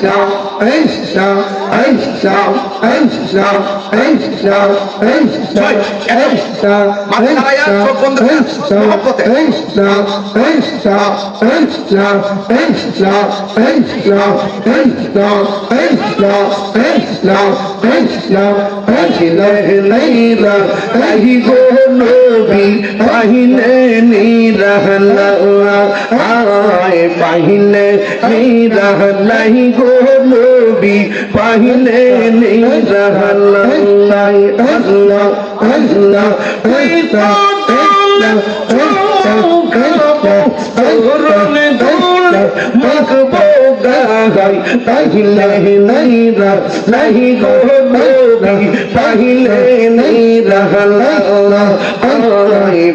shout, ace shout, ace shout, ace গো নবী পাহিলে নেই রাহালাই আল্লাহ আল্লাহ পাহিলে নেই রাহি গো নবী পাহিলে নেই রাহালা আল্লাহ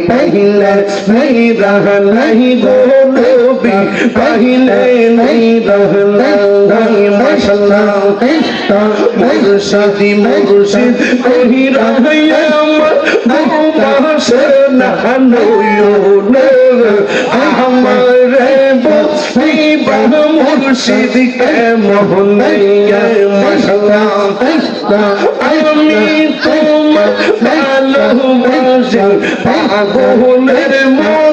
পাহিলে নেই রাহালাই গো भी पहले नहीं रहना मुर्शदी मुर्शिद कहीं रहना से नहनो हमारे बस्ती बन मुर्शिद के मोहनैया मसला अमी तुम लालो मुझे पागो निर्मो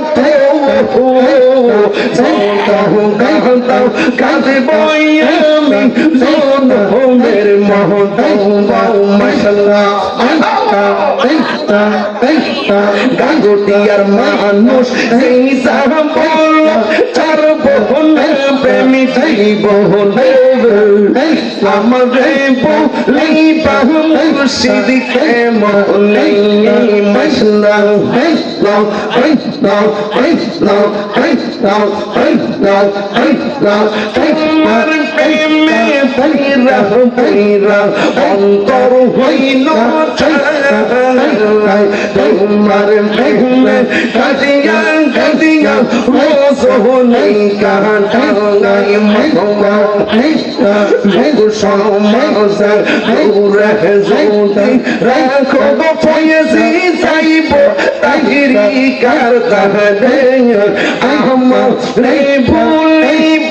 কাঁদে বই আমি জনমের মহতাও মশলা গাঙ্গুটিয়ার মানুষ এই সাহা বলল চার বহন প্রেমী সেই বহন আমাদের বলি বাহুল সিদিকে মলে মসলা অন্তর হইল তোমার প্রেমে কাজিয়া وسهليك تنعم وحشت شمس نوره زودي ركب فيزي سيب تهري كرده أحمد ليبو ليبو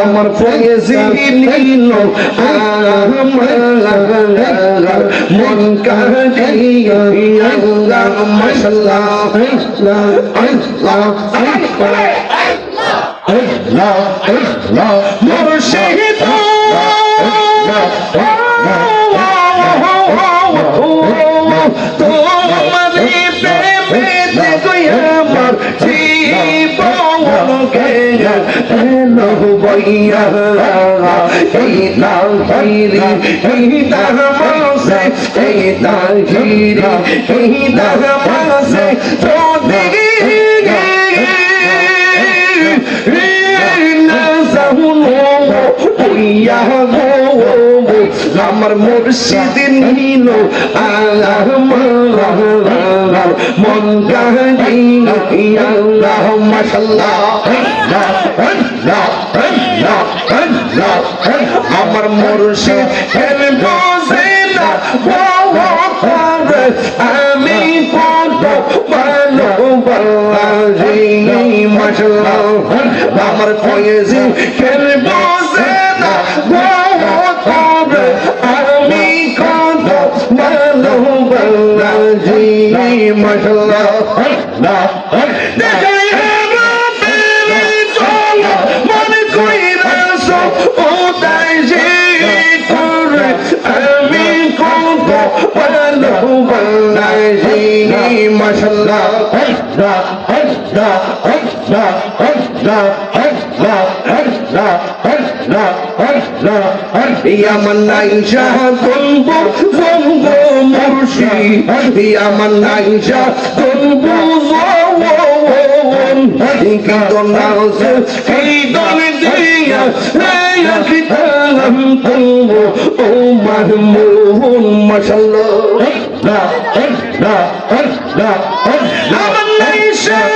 আমার ফয়েজি নীল মন কাহিয়া আল্লাহ মশলা gaya hello boya hey na hiri hey na mase hey na hiri hey na mase to digi আমার মুর্শিদ নীল আল্লাহ মাল্লাহ মন গাহি আল্লাহ মাশাল্লাহ আমার মুর্শিদ হেল বসেনা আমি পদ ভালো বাল্লাহি মাশাল্লাহ আমার কয়েজি হেল বসেনা আমার নাই শাহতন্ব জন্ম মুর্শি আমার নাই শাহতন্ব কীর্তন নাচে কীর্তন দিয়া কীর্তন তন্ব ও মার মোহন মশাল্লাহ আমার নাই শাহতন্ব Allah আমার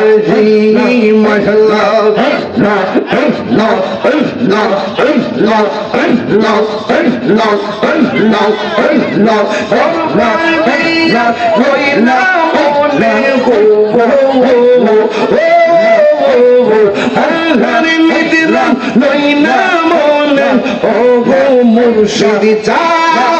জি মুর্শিদ চা ছোট জান্না রহিও বসল্লা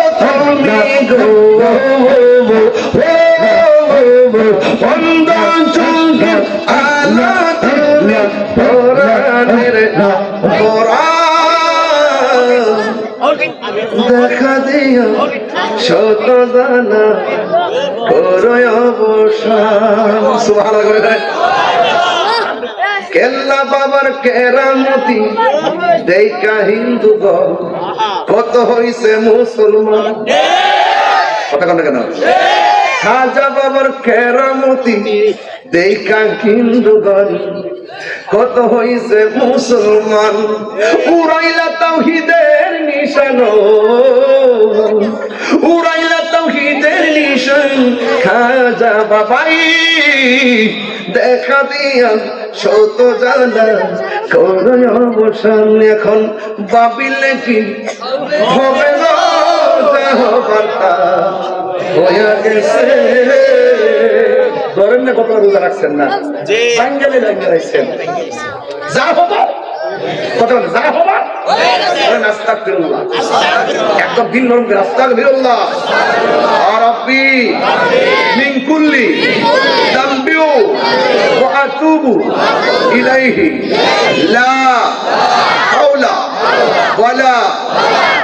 দেখা দিও শত দানা করয় অবসান সুবহানাল্লাহ করে কেল্লা বাবার কেরামতি দেখা হিন্দু কত হইছে মুসলমান? কথা কেন কেন? খাজা বাবার কেরামতি দেখা হিন্দু কত হইছে মুসলমান? উড়াইলা তাওহিদের নিশান। উড়াইলা নিশান খাজা বাবাই দেখা দিয়া শত জানা করয় অবসান এখন বাবিলে কি হবে গো? বার্তা হইয়া গেছে। ধরেন না কত রোজা রাখছেন না? বাঙ্গালি লাগিয়ে রাখছেন। যা হবা কথা বলে যা হবা বলেন আস্তাগফিরুল্লাহ। একদম দিন নরম আর রব্বি মিন কুল্লি দাম্বিউ ওয়া আতুবু ইলাইহি লা হাওলা ওয়ালা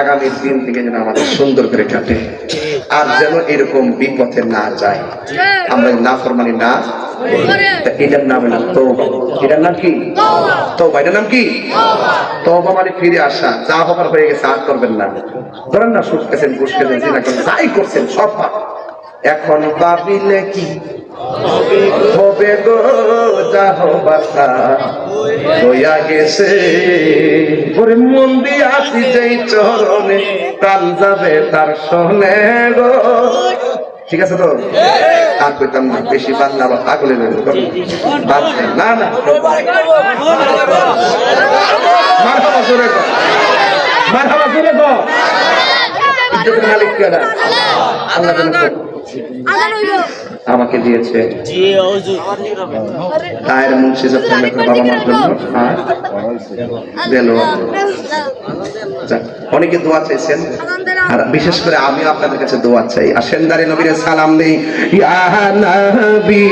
আগামী দিন থেকে যেন আমাদের সুন্দর করে কাটে। আর যেন এরকম বিপথে না যায়। আমরা না ফরমানি না এটার নাম হলো তৌবা এটার নাম কি? তৌবা এটার নাম কি? তৌবা মানে ফিরে আসা। যা হবার হয়ে গেছে আর করবেন না। ধরেন না সুখ খেয়েছেন ঘুষ খেয়েছেন যাই করছেন, সব পাপ। এখন ভাবিলে কি? হবে গো যা হবার তা হইয়া গেছে। ওরে মন দিয়ে আসি যেই চরণে, প্রাণ যাবে তার শোনে গো। ঠিক আছে তো? আর কইতাম না, বেশি বাংলা বা পাগলে বাদ না না মারহাবা জোরে কর। মারহাবা ইজ্জতের মালিক কেডা আল্লাহ আমাকে দিয়েছে। তায়ের মুন্সি যখন বাবা মার জন্য আর দিল অনেকে দোয়া চাইছেন। আর বিশেষ করে আমি আপনাদের কাছে দোয়া চাই। আর সেন্দারি নবীর সালাম নেই। ইয়া নবী।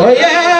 হয়ে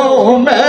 Oh man.